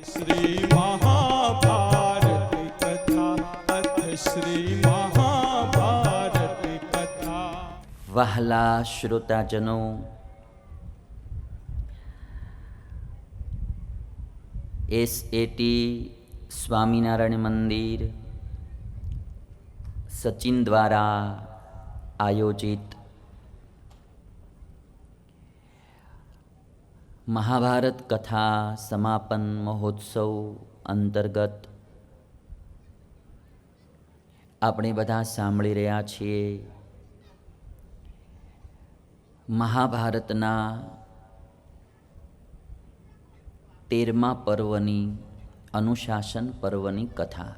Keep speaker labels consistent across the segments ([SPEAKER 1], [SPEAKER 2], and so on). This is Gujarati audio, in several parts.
[SPEAKER 1] શ્રી મહાભારત કથા અથ શ્રી મહાભારત કથા
[SPEAKER 2] વહાલા શ્રોતાજનો એસએટી સ્વામિનારાયણ મંદિર સચિન દ્વારા આયોજિત મહાભારત કથા સમાપન મહોત્સવ અંતર્ગત આપણે બધા સાંભળી રહ્યા છીએ. મહાભારતના તેરમા પર્વની અનુશાસન પર્વની કથા.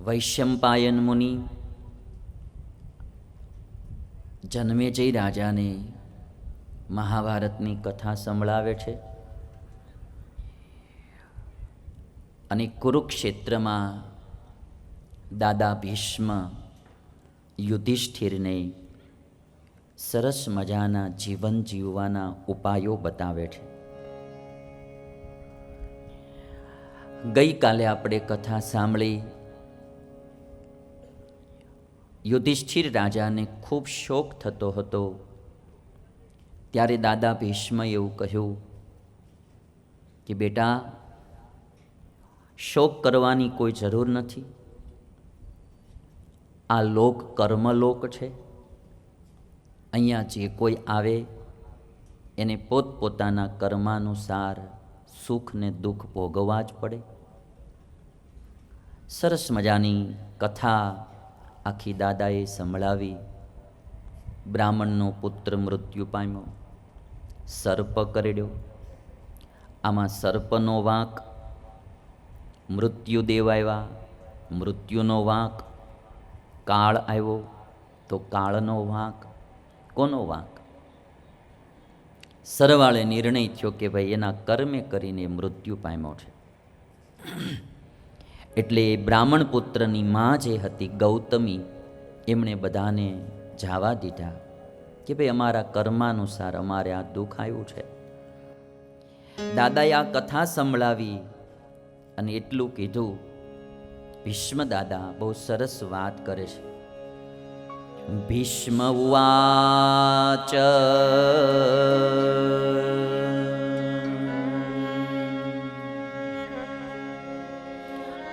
[SPEAKER 2] વૈશંપાયન મુનિ જન્મેજય રાજાને મહાભારતની કથા સંભળાવે છે. અને કુરુક્ષેત્રમાં દાદા ભીષ્મ યુધિષ્ઠિરને સરસ મજાના જીવન જીવવાના ઉપાયો બતાવે છે. ગઈકાલે આપણે કથા સાંભળી યુધિષ્ઠિર રાજાને ખૂબ શોક થતો હતો. ત્યારે દાદા ભીષ્મ એવું કહ્યું કે, બેટા, શોક કરવાની કોઈ જરૂર નથી. આ લોક કર્મલોક છે. અહીંયા જે કોઈ આવે, એને પોતપોતાના કર્માનુસાર સુખ ને દુઃખ ભોગવવા જ પડે. સરસ મજાની કથા આખી દાદાએ સંભળાવી, બ્રાહ્મણનો પુત્ર મૃત્યુ પામ્યો, સર્પ કરડ્યો. આમાં સર્પનો વાંક મૃત્યુદેવ આવ્યા, મૃત્યુનો વાંક, કાળ આવ્યો તો કાળનો વાંક, કોનો વાંક? સરવાળે નિર્ણય થયો કે ભાઈ એના કર્મે કરીને મૃત્યુ પામ્યો છે. એટલે બ્રાહ્મણ પુત્રની માં જે હતી ગૌતમી, એમણે બધાને જાવા દીધા કે ભાઈ અમારા કર્માનુસાર અમારે આ દુઃખ આવ્યું છે. દાદાએ આ કથા સંભળાવી અને એટલું કીધું, ભીષ્મ દાદા, બહુ સરસ વાત કરે છે. ભીષ્મ ઉવાચ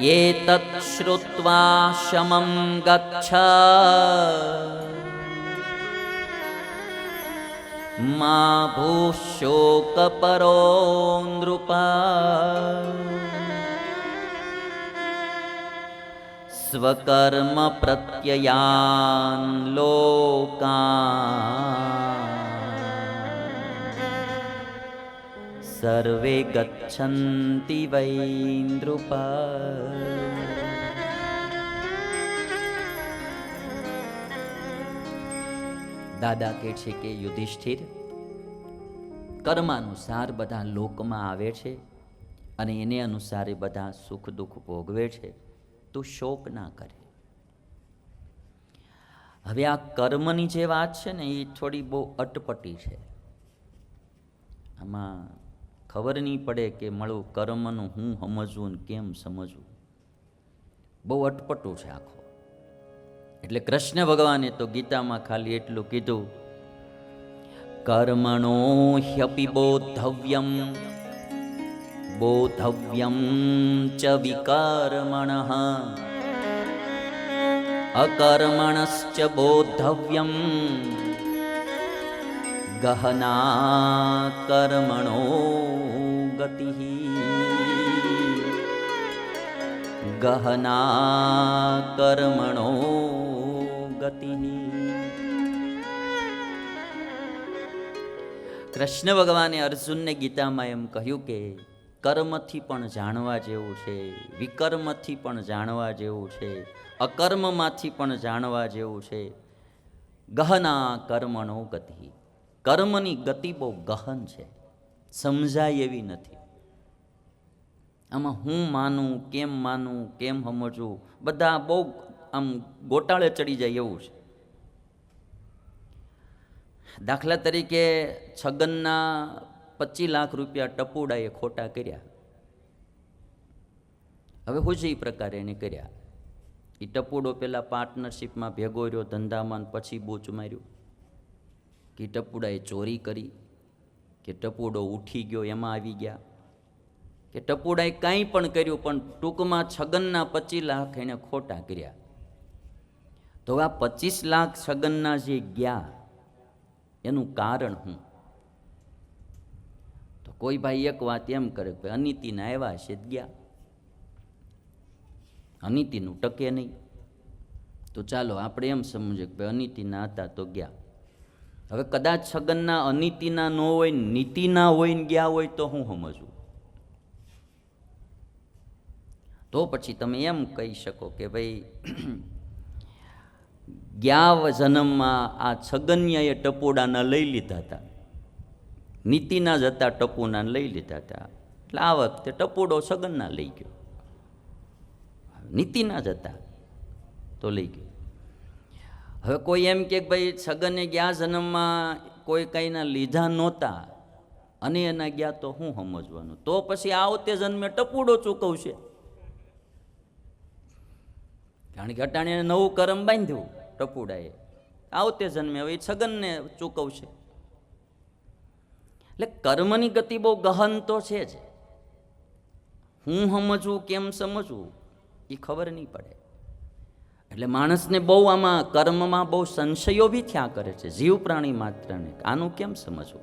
[SPEAKER 2] एतत् श्रुत्वा शमं गच्छ। मा भूशोकपरो नृप। स्वकर्म प्रत्ययान् लोकान् સર્વે ગચ્છન્તિ વૈ નૃપ દાદા કહે છે કે યુધિષ્ઠિર, કર્માનુસાર બધા લોકમાં આવે છે અને એને અનુસાર બધા સુખ દુઃખ ભોગવે છે. તું શોક ના કરે. હવે આ કર્મની જે વાત છે ને, એ થોડી બહુ અટપટી છે. આમાં ખબર નહીં પડે કે મળું કર્મનું હું સમજવું ને કેમ સમજવું. બહુ અટપટું છે આખો. એટલે કૃષ્ણ ભગવાને તો ગીતામાં ખાલી એટલું કીધું, કર્મણો હ્યપી બોધવ્યમ બોધવ્યમ ચ વિકર્મણ અકર્મણશ્ચ બોધવ્યમ ગહના કર્મણો ગતિ ગહના કર્મણો ગતિ કૃષ્ણ ભગવાને અર્જુનને ગીતામાં એમ કહ્યું કે, કર્મથી પણ જાણવા જેવું છે, વિકર્મથી પણ જાણવા જેવું છે, અકર્મમાંથી પણ જાણવા જેવું છે. ગહના કર્મણો ગતિ. કર્મની ગતિ બહુ ગહન છે. સમજાય એવી નથી. આમાં હું માનું, કેમ માનું, કેમ સમજવું, બધા બહુ આમ ગોટાળે ચડી જાય એવું છે. દાખલા તરીકે છગનના પચીસ લાખ રૂપિયા ટપુડાએ ખોટા કર્યા. હવે હું જે પ્રકારે એને કર્યા? એ ટપુડો પેલા પાર્ટનરશિપમાં ભેગો રહ્યો, ધંધામાં પછી બૂચ માર્યું. કે ટપુડાએ ચોરી કરી, કે ટપુડો ઉઠી ગયો એમાં આવી ગયા, કે ટપુડાએ કાંઈ પણ કર્યું પણ ટૂંકમાં છગનના પચીસ લાખ એને ખોટા કર્યા. તો આ પચીસ લાખ છગનના જે ગયા, એનું કારણ હું તો કોઈ ભાઈ એક વાત એમ કરે કે અનિતિના આવ્યા છે ગયા. અનિતિનું ટકે નહીં. તો ચાલો આપણે એમ સમજીએ કે અનિતિના હતા તો ગયા. હવે કદાચ છગનના અનિતિના ન હોય, નીતિના હોય ને ગયા હોય તો હું સમજું. તો પછી તમે એમ કહી શકો કે ભાઈ, ગયા જન્મમાં આ છગન્યાએ ટપોડાના લઈ લીધા હતા. નીતિના જ હતા, ટપુના લઈ લીધા હતા. એટલે આ વખતે ટપોડો છગનના લઈ ગયો. નીતિના જ હતા, તો લઈ ગયો. હવે કોઈ એમ કે ભાઈ છગને ગયા જન્મમાં કોઈ કંઈના લીધા નહોતા અને એના ગયા તો હું સમજવાનું? તો પછી આવતે જન્મે ટપુડો ચૂકવશે. કારણ કે અટાણે નવું કરમ બાંધ્યું ટપુડાએ. આવતે જન્મે, હવે એ છગનને ચૂકવશે. એટલે કર્મની ગતિ બહુ ગહન તો છે જ. હું સમજવું, કેમ સમજવું, એ ખબર નહીં પડે. એટલે માણસને બહુ આમાં, કર્મમાં બહુ સંશયો બી થયા કરે છે. જીવ પ્રાણી માત્રને આનું કેમ સમજવું?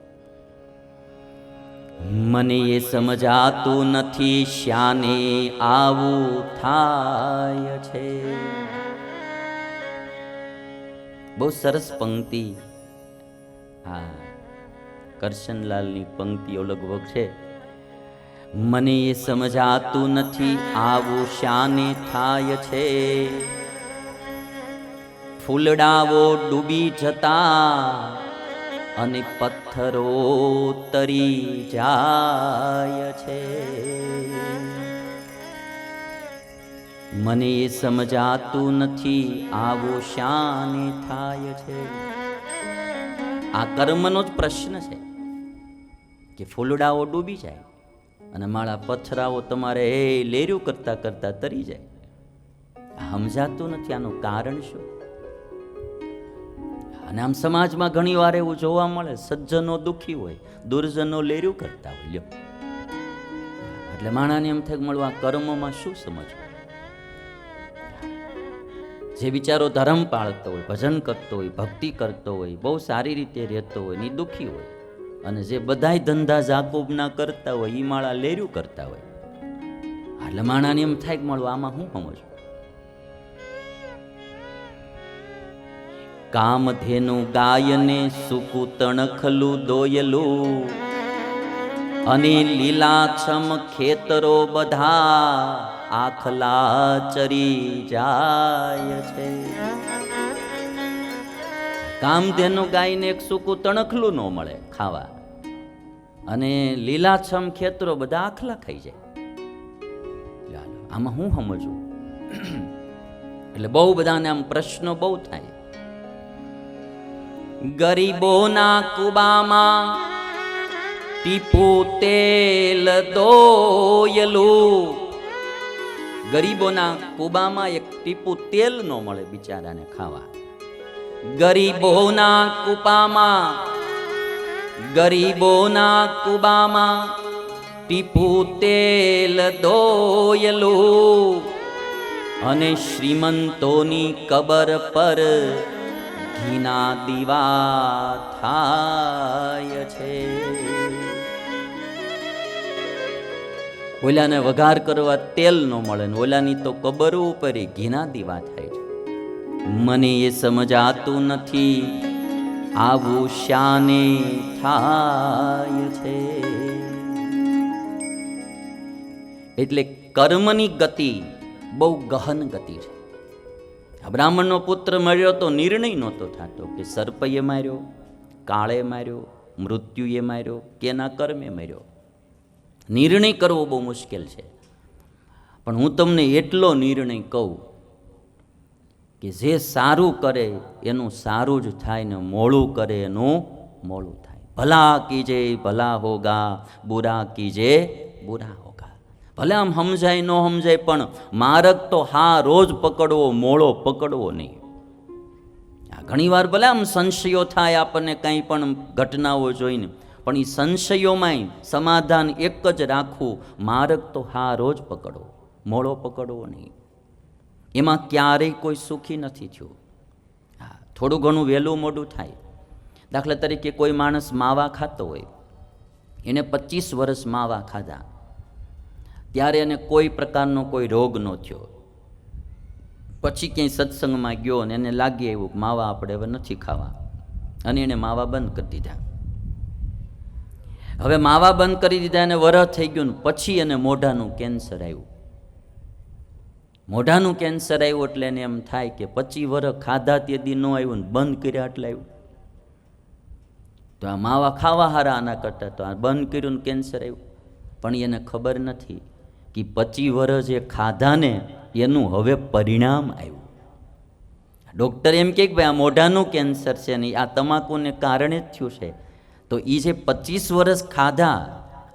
[SPEAKER 2] મને એ સમજાતું નથી શ્યાને આવું થાય છે. બહુ સરસ પંક્તિ. હા, કરશનલાલની પંક્તિઓ લગભગ છે. મને એ સમજાતું નથી આવું શાને થાય છે. ફૂલડાઓ ડૂબી જતા અને પથ્થરો તરી જાય છે. મને એ સમજાતું નથી આવો શાને થાય છે. આ કર્મનો જ પ્રશ્ન છે કે ફૂલડાઓ ડૂબી જાય અને માળા પથરાઓ તમારે એ લેર્યું કરતા કરતા તરી જાય. સમજાતું નથી આનું કારણ શું? અને આમ સમાજમાં ઘણી વાર એવું જોવા મળે, સજ્જનો દુઃખી હોય, દુર્જનો લેર્યું કરતા હોય. લ્યો. એટલે માણાને એમ થાય મળવા કર્મમાં શું સમજવું? જે બિચારો ધર્મ પાળતો હોય, ભજન કરતો હોય, ભક્તિ કરતો હોય, બહુ સારી રીતે રહેતો હોયની દુઃખી હોય, અને જે બધાય ધંધા જાકૂબના કરતા હોય એ માળા લેર્યું કરતા હોય. એટલે માણાને એમ થાય મળવા આમાં શું સમજવું? કામધેનુ ગાયને સુકુ તણખલું દોયલું. અને લીલાછમ ખેતરો બધા આખલા ચરી જાય છે. કામધેનુ ગાયને એક સૂકું તણખલું ન મળે ખાવા. અને લીલાછમ ખેતરો બધા આખલા ખાઈ જાય. આમાં હું સમજું? એટલે બહુ બધાને આમ પ્રશ્નો બહુ થાય. ગરીબોના કુબામાં ટીપુ, તેલ, દોયલું. ગરીબોના કુબામાં એક ટીપુ, તેલ ન મળે બિચારાને ખાવા. ગરીબોના કુપામાં ગરીબોના કુબામાં ટીપુ, તેલ, દોયલું. અને શ્રીમંતોની કબર પર ઘીના દીવા થાય છે. ઓલાને વઘાર કરવા તેલ ન મળે ને ઓલાની તો કબર ઉપર ઘીના દીવા થાય છે. મને એ સમજાતું નથી આવું શાને થાય છે. એટલે કર્મની ગતિ બહુ ગહન ગતિ છે. બ્રાહ્મણનો પુત્ર મળ્યો તો નિર્ણય નહોતો થતો કે સર્પએ માર્યો, કાળે માર્યો, મૃત્યુએ માર્યો કે એના કર્મે માર્યો. નિર્ણય કરવો બહુ મુશ્કેલ છે. પણ હું તમને એટલો નિર્ણય કહું કે જે સારું કરે એનું સારું જ થાય ને મોળું કરે એનું મોળું થાય. ભલા કીજે ભલા હોગા, બુરા કીજે બુરા ભલે આમ સમજાય ન સમજાય, પણ માર્ગ તો હા રોજ પકડવો, મોળો પકડવો નહીં. ઘણીવાર ભલે આમ સંશયો થાય આપણને કંઈ પણ ઘટનાઓ જોઈને, પણ એ સંશયોમાંય સમાધાન એક જ રાખવું, માર્ગ તો હા રોજ પકડો મોળો પકડવો નહીં. એમાં ક્યારેય કોઈ સુખી નથી થયું. હા, થોડું ઘણું વહેલું મોડું થાય. દાખલા તરીકે કોઈ માણસ માવા ખાતો હોય, એને પચીસ વર્ષ માવા ખાધા ત્યારે એને કોઈ પ્રકારનો કોઈ રોગ ન થયો. પછી ક્યાંય સત્સંગમાં ગયો ને એને લાગી આવ્યું માવા આપણે હવે નથી ખાવા. અને એણે માવા બંધ કરી દીધા. હવે માવા બંધ કરી દીધા એને વરહ થઈ ગયું ને પછી એને મોઢાનું કેન્સર આવ્યું. મોઢાનું કેન્સર આવ્યું એટલે એને એમ થાય કે પચી વર ખાધા તે દી ન આવ્યું ને બંધ કર્યા એટલે આવ્યું. તો આ માવા ખાવા હારા આના કરતાં તો આ બંધ કર્યું ને કેન્સર આવ્યું. પણ એને ખબર નથી કે પચી વર્ષ જે ખાધાને એનું હવે પરિણામ આવ્યું. ડૉક્ટર એમ કે ભાઈ આ મોઢાનું કેન્સર છે ને આ તમાકુને કારણે જ થયું છે. તો એ જે પચીસ વર્ષ ખાધા,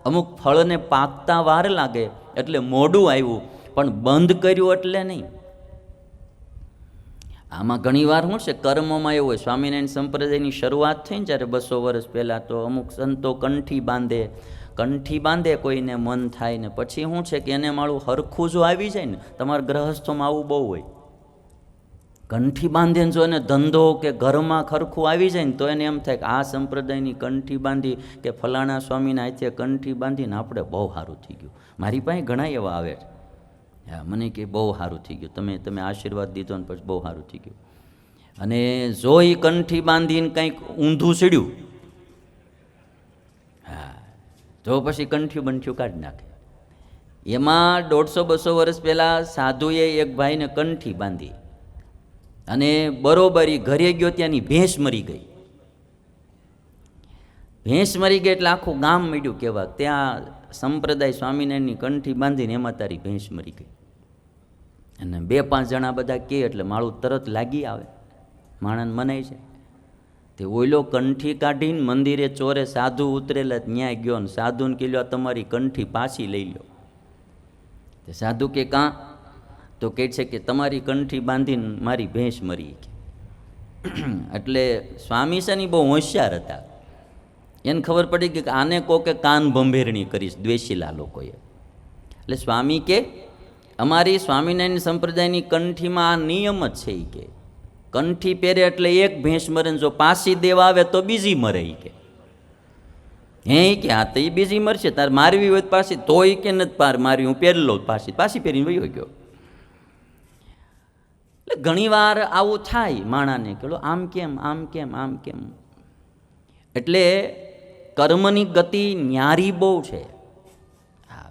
[SPEAKER 2] અમુક ફળને પાકતા વાર લાગે એટલે મોડું આવ્યું, પણ બંધ કર્યું એટલે નહીં. આમાં ઘણીવાર શું છે કર્મમાં એવું હોય, સ્વામિનારાયણ સંપ્રદાયની શરૂઆત થઈ ને જ્યારે બસો વર્ષ પહેલાં તો અમુક સંતો કંઠી બાંધે કંઠી બાંધે કોઈને મન થાય ને પછી શું છે કે એને મારું હરખું જો આવી જાય ને, તમારા ગ્રહસ્થોમાં આવું બહુ હોય. કંઠી બાંધે જો એને ધંધો કે ઘરમાં ખરખું આવી જાય ને, તો એને એમ થાય કે આ સંપ્રદાયની કંઠી બાંધી કે ફલાણા સ્વામીના હાથે કંઠી બાંધીને આપણે બહુ સારું થઈ ગયું. મારી પાસે ઘણા એવા આવે છે. હા, મને કે બહુ સારું થઈ ગયું. તમે તમે આશીર્વાદ દીધો ને પછી બહુ સારું થઈ ગયું. અને જો એ કંઠી બાંધીને કંઈક ઊંધું સીડ્યું, હા જો પછી કંઠ્યું બંઠ્યું કાઢી નાખે. એમાં દોઢસો બસો વર્ષ પહેલાં સાધુએ એક ભાઈને કંઠી બાંધી અને બરોબર ઘરે ગયો ત્યાંની ભેંસ મરી ગઈ. ભેંસ મરી ગઈ એટલે આખું ગામ મળ્યું કહેવા. ત્યાં સંપ્રદાય સ્વામિનારાયણની કંઠી બાંધીને એમાં તારી ભેંસ મરી ગઈ. અને બે પાંચ જણા બધા કહે એટલે માળું તરત લાગી આવે. માણસ મનાય છે તે ઓઈલો કંઠી કાઢીને મંદિરે ચોરે સાધુ ઉતરેલા ન્યાય ગયો ને સાધુને આ તમારી કંઠી પાછી લઈ લો તે સાધુ કે, કાં? તો કહે છે કે, તમારી કંઠી બાંધીને મારી ભેંસ મરી એટલે સ્વામી ઈ બહુ હોશિયાર હતા. એને ખબર પડી કે આને કોકે કાન ભંભેરણી કરીશ દ્વેષીલા લોકોએ. એટલે સ્વામી કે, અમારી સ્વામિનારાયણ સંપ્રદાયની કંઠીમાં આ નિયમ જ છે એ કે કંઠી પહેરે એટલે એક ભેંસ મરે જો પાસી દેવા આવે તો બીજી મરે એ કે. હે કે, હા, તો એ બીજી મરશે, તારે મારવી હોય તો એ કે નથી પાર મારી હું પહેરી લઉં પાછી પાછી પહેરીને વયો ગયો. એટલે ઘણીવાર આવું થાય માણાને કે આમ કેમ આમ કેમ આમ કેમ. એટલે કર્મની ગતિ ન્યારી બહુ છે.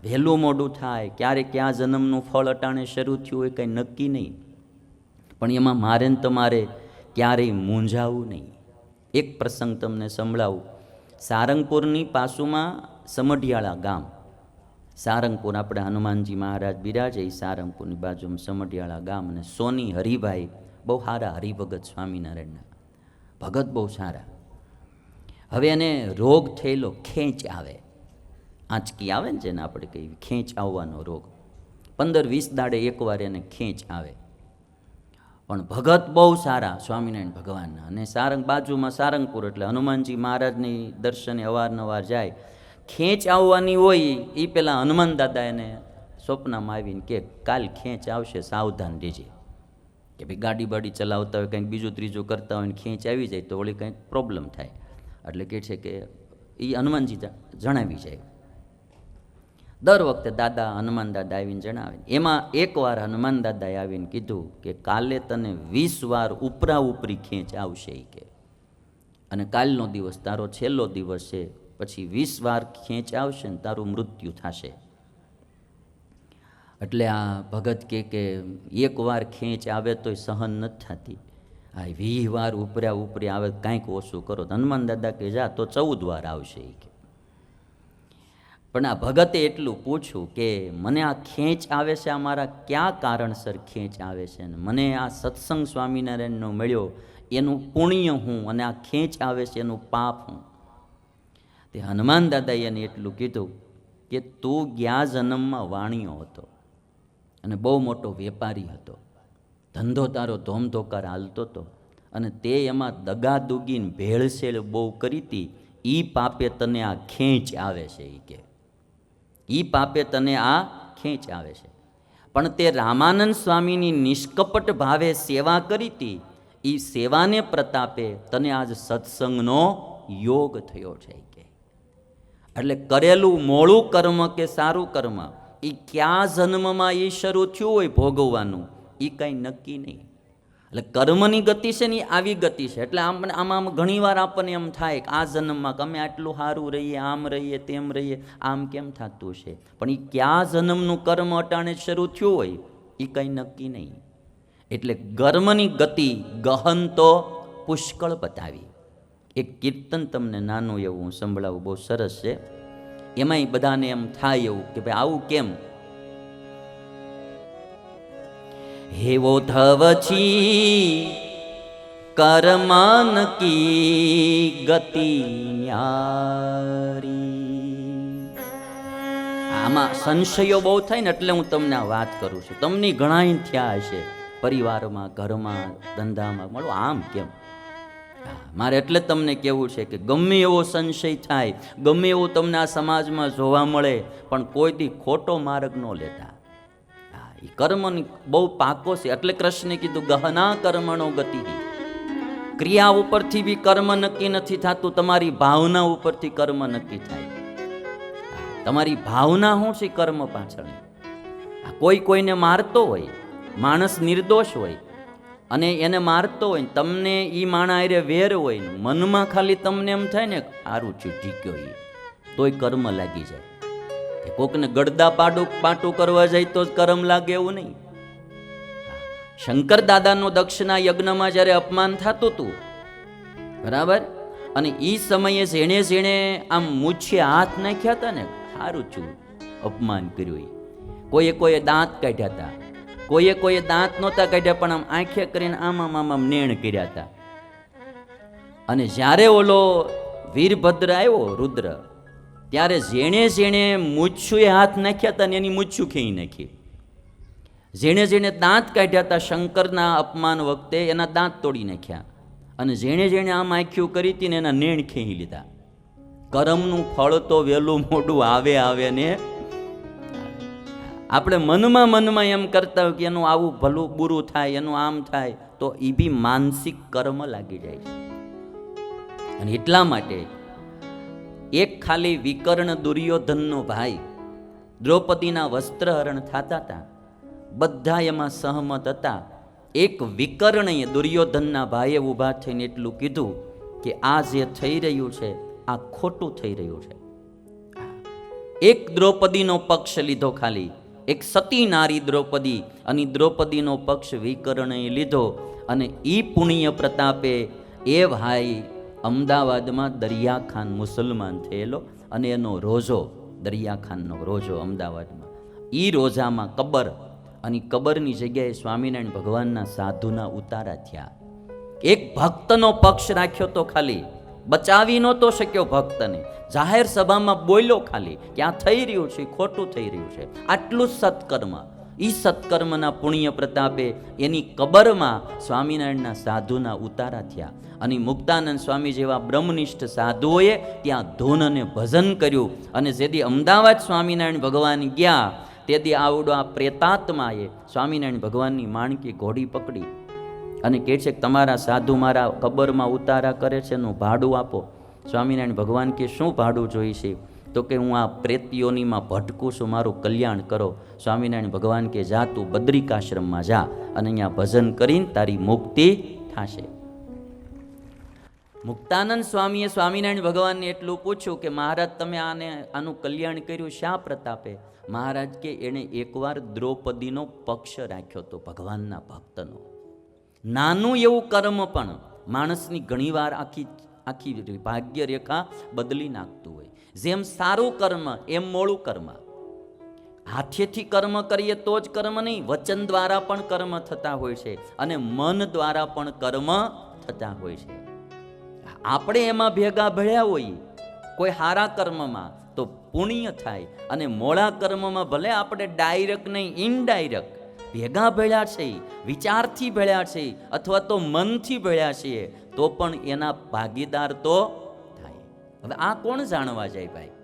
[SPEAKER 2] વહેલું મોડું થાય ક્યારે ક્યાં જન્મનું ફળ અટાણે શરૂ થયું હોય, કંઈ નક્કી નહીં. પણ એમાં મારે ને તમારે ક્યારેય મૂંઝાવું નહીં. એક પ્રસંગ તમને સંભળાવું. સારંગપુરની પાસુમાં સમઢિયાળા ગામ. સારંગપુર આપણે હનુમાનજી મહારાજ બિરાજે એ સારંગપુરની બાજુમાં સમઢિયાળા ગામ અને સોની હરિભાઈ બહુ સારા હરિભગત સ્વામિનારાયણના. ભગત બહુ સારા. હવે એને રોગ થયેલો ખેંચ આવે. આંચકી આવે ને જેને આપણે કહીએ ખેંચ આવવાનો રોગ. પંદર વીસ દાડે એકવાર એને ખેંચ આવે. પણ ભગત બહુ સારા સ્વામિનારાયણ ભગવાનના. અને સારંગ બાજુમાં સારંગપુર એટલે હનુમાનજી મહારાજની દર્શને અવારનવાર જાય. ખેંચ આવવાની હોય એ પહેલાં હનુમાન દાદા એને સ્વપ્નમાં આવીને કે, કાલ ખેંચ આવશે સાવધાન રહેજે. કે ભાઈ ગાડી બાડી ચલાવતા હોય, કંઈક બીજું ત્રીજું કરતા હોય ને ખેંચ આવી જાય તો વળી કંઈક પ્રોબ્લેમ થાય. એટલે કે છે કે એ હનુમાનજી જણાવી જાય. દર વખતે દાદા હનુમાન દાદા આવીને જણાવે એમાં એકવાર હનુમાન દાદાએ આવીને કીધું કે કાલે તને વીસ વાર ઉપરા ઉપરી ખેંચ આવશે એ કે. અને કાલનો દિવસ તારો છેલ્લો દિવસ છે, પછી વીસ વાર ખેંચ આવશે ને તારું મૃત્યુ થશે. એટલે આ ભગત કે કે એક વાર ખેંચ આવે તોય સહન નથી થતી. આ વીસ વાર ઉપર્યા ઉપરી આવે કાંઈક ઓછું કરો. હનુમાન દાદા કે જા, તો ચૌદ વાર આવશે એ કે. પણ આ ભગતે એટલું પૂછ્યું કે મને આ ખેંચ આવે છે, આ મારા કયા કારણસર ખેંચ આવે છે? ને મને આ સત્સંગ સ્વામિનારાયણનો મળ્યો, એનું પુણ્ય હું અને આ ખેંચ આવે છે, એનું પાપ હું. તે હનુમાન દાદાએ એને એટલું કીધું કે તું ગયા જન્મમાં વાણિયો હતો અને બહુ મોટો વેપારી હતો. ધંધો તારો ધોમધોકાર હાલતો હતો અને તે એમાં દગાદુગીને ભેળસેળ બહુ કરી હતી એ પાપે તને આ ખેંચ આવે છે એ કે. એ પાપે તને આ ખેંચ આવે છે. પણ તે રામાનંદ સ્વામીની નિષ્કપટ ભાવે સેવા કરી હતી એ સેવાને પ્રતાપે તને આજ સત્સંગનો યોગ થયો છે કે. એટલે કરેલું મોળું કર્મ કે સારું કર્મ એ કયા જન્મમાં એ શરૂ થયું હોય ભોગવવાનું એ કાંઈ નક્કી નહીં. એટલે કર્મની ગતિ છે ને એ આવી ગતિ છે. એટલે આમ આમાં ઘણીવાર આપણને એમ થાય કે આ જન્મમાં ગમે આટલું સારું રહીએ, આમ રહીએ, તેમ રહીએ, આમ કેમ થતું છે પણ એ કયા જન્મનું કર્મ અટાણે શરૂ થયું હોય એ કંઈ નક્કી નહીં. એટલે કર્મની ગતિ ગહન તો પુષ્કળ બતાવી. એક કીર્તન તમને નાનું એવું સંભળાવું, બહુ સરસ છે. એમાંય બધાને એમ થાય એવું કે ભાઈ આવું કેમ? હેવો ધવછી કર્મન કી ગતિ ન્યારી આમાં સંશયો બહુ થાય ને એટલે હું તમને વાત કરું છું. તમને ઘણા થયા હશે પરિવારમાં, ઘરમાં, ધંધામાં. મળો, આમ કેમ? મારે એટલે તમને કહેવું છે કે ગમે એવો સંશય થાય, ગમે એવું તમને આ સમાજમાં જોવા મળે, પણ કોઈથી ખોટો માર્ગ ન લેતા. એ કર્મની બહુ પાકો છે. એટલે કૃષ્ણે કીધું, ગહના કર્મણો ગતિ ક્રિયા ઉપરથી બી કર્મ નક્કી નથી થતું, તમારી ભાવના ઉપરથી કર્મ નક્કી થાય. તમારી ભાવના શું છે કર્મ પાછળ કોઈ કોઈને મારતો હોય, માણસ નિર્દોષ હોય, અને એને મારતો હોય તમને એ માણા અરે વેર હોય મનમાં ખાલી તમને એમ થાય ને આરું ઢીક્યો એ તોય કર્મ લાગી જાય. કોકને ગડદા પાડું, પાટું કરવા જાય તો કરમ લાગે એવું નહીં. શંકર દાદાનો દક્ષના યજ્ઞમાં જ્યારે અપમાન થતું હતું, બરાબર? અને એ સમયે જેણે જેણે આમ મૂછે હાથ નાખ્યા હતા ને સારું છું અપમાન કર્યું. કોઈએ કોઈએ દાંત કાઢ્યા હતા, કોઈએ કોઈએ દાંત નહોતા કાઢ્યા, પણ આમ આંખે કરીને આમ આમ આમ આમ નેણ કર્યા હતા. અને જ્યારે ઓલો વીરભદ્ર આવ્યો, રુદ્ર ત્યારે જેણે જેણે મૂછુએ હાથ નાખ્યા હતા ને એની મૂછું ખેઈ નાખી. જેણે જેણે દાંત કાઢ્યા હતા શંકરના અપમાન વખતે એના દાંત તોડી નાખ્યા. અને જેણે જેણે આમ આંખ્યું કરી હતી ને એના નેણ ખેંચી લીધા. કરમનું ફળ તો વહેલું મોડું આવે આવે ને આપણે મનમાં મનમાં એમ કરતા હોય કે એનું આવું ભલું બુરું થાય, એનું આમ થાય, તો એ બી માનસિક કર્મ લાગી જાય છે. અને એટલા માટે એક ખાલી વિકર્ણ દુર્યોધનનો ભાઈ દ્રૌપદીના વસ્ત્રહરણ થતા હતા. બધા એમાં સહમત હતા. એક વિકર્ણએ દુર્યોધનના ભાઈએ ઊભા થઈને એટલું કીધું કે આ જે થઈ રહ્યું છે, આ ખોટું થઈ રહ્યું છે. એક દ્રૌપદીનો પક્ષ લીધો ખાલી. એક સતી નારી દ્રૌપદી અને દ્રૌપદીનો પક્ષ વિકર્ણએ લીધો અને ઈ પુણ્ય પ્રતાપે એ ભાઈ અમદાવાદમાં દરિયાખાન મુસલમાન થયેલો અને એનો રોજો, દરિયાખાનનો રોજો અમદાવાદમાં. ઈ રોજામાં કબર અને કબરની જગ્યાએ સ્વામિનારાયણ ભગવાનના સાધુના ઉતારા થયા. એક ભક્તનો પક્ષ રાખ્યો તો ખાલી, બચાવી નહોતો શક્યો ભક્તને. જાહેર સભામાં બોલ્યો ખાલી કે આ થઈ રહ્યું છે, ખોટું થઈ રહ્યું છે. આટલું સત્કર્મ. ઈ સત્કર્મના પુણ્ય પ્રતાપે એની કબરમાં સ્વામિનારાયણના સાધુના ઉતારા થયા. અને મુક્તાનંદ સ્વામી જેવા બ્રહ્મનિષ્ઠ સાધુઓએ ત્યાં ધૂન અને ભજન કર્યું. અને જેથી અમદાવાદ સ્વામિનારાયણ ભગવાન ગયા, તેથી આવડો આ પ્રેતાત્માએ સ્વામિનારાયણ ભગવાનની માણકી ઘોડી પકડી. અને કહે છે કે તમારા સાધુ મારા કબરમાં ઉતારા કરે છે, એનું ભાડું આપો. સ્વામિનારાયણ ભગવાન કે શું ભાડું જોઈશે? તો કે હું આ પ્રેતીઓનીમાં ભટકું છું, મારું કલ્યાણ કરો. સ્વામિનારાયણ ભગવાન કે જા તું બદ્રિકાશ્રમમાં જા અને અહીંયા ભજન કરીને તારી મુક્તિ થશે. મુક્તાનંદ સ્વામીએ સ્વામિનારાયણ ભગવાનને એટલું પૂછ્યું કે મહારાજ તમે આને, આનું કલ્યાણ કર્યું શા પ્રતાપે? મહારાજ કે એણે એકવાર દ્રૌપદીનો પક્ષ રાખ્યો હતો ભગવાનના ભક્તનો. નાનું એવું કર્મ પણ માણસની ઘણીવાર આખી આખી ભાગ્ય રેખા બદલી નાખતું હોય. જેમ સારું કર્મ, એમ મોળું કર્મ. હાથેથી કર્મ કરીએ તો જ કર્મ નહીં, વચન દ્વારા પણ કર્મ થતા હોય છે અને મન દ્વારા પણ કર્મ થતા હોય છે. આપણે એમાં ભેગા ભળ્યા હોઈએ, કોઈ સારા કર્મમાં તો પુણ્ય થાય અને મોળા કર્મમાં ભલે આપણે ડાયરેક્ટ નહીં ઇનડાયરેક્ટ ભેગા ભળ્યા છે, વિચારથી ભળ્યા છે અથવા તો મનથી ભળ્યા છીએ, તો પણ એના ભાગીદાર તો થાય. હવે આ કોણ જાણવા જાય ભાઈ?